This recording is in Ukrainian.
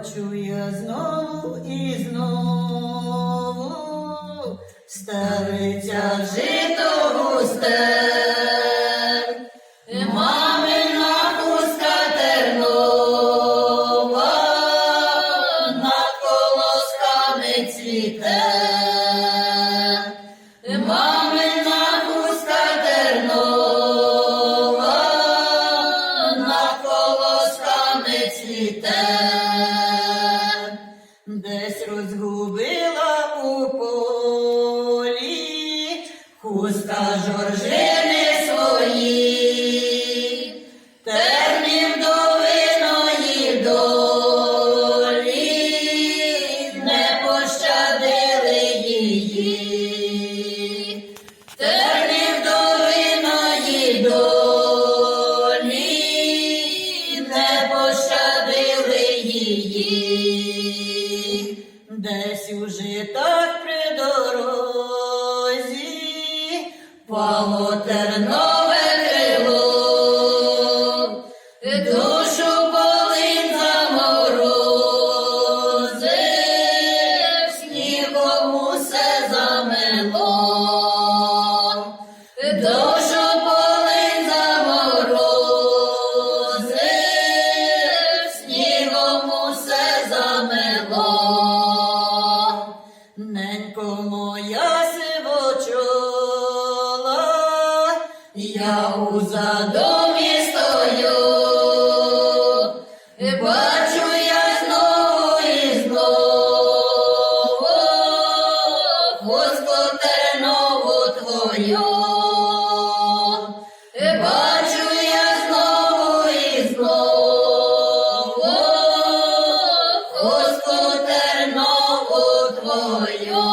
Бачу я знову і знову стариця жито густе, мамина хустка тернова, над колосками цвіте. Мамина хустка тернова, над колосками цвіте. Десь розгубила у полі. Хуста жоржини свої, тернів довиної долі, не пощадили її. Уже при дорозі, пало тернове крило, душу полин заморозив, снігом усе замело. Я у задомі стою, бачу я знову і знову хустку тернову твою. Бачу я знову і знову хустку тернову твою.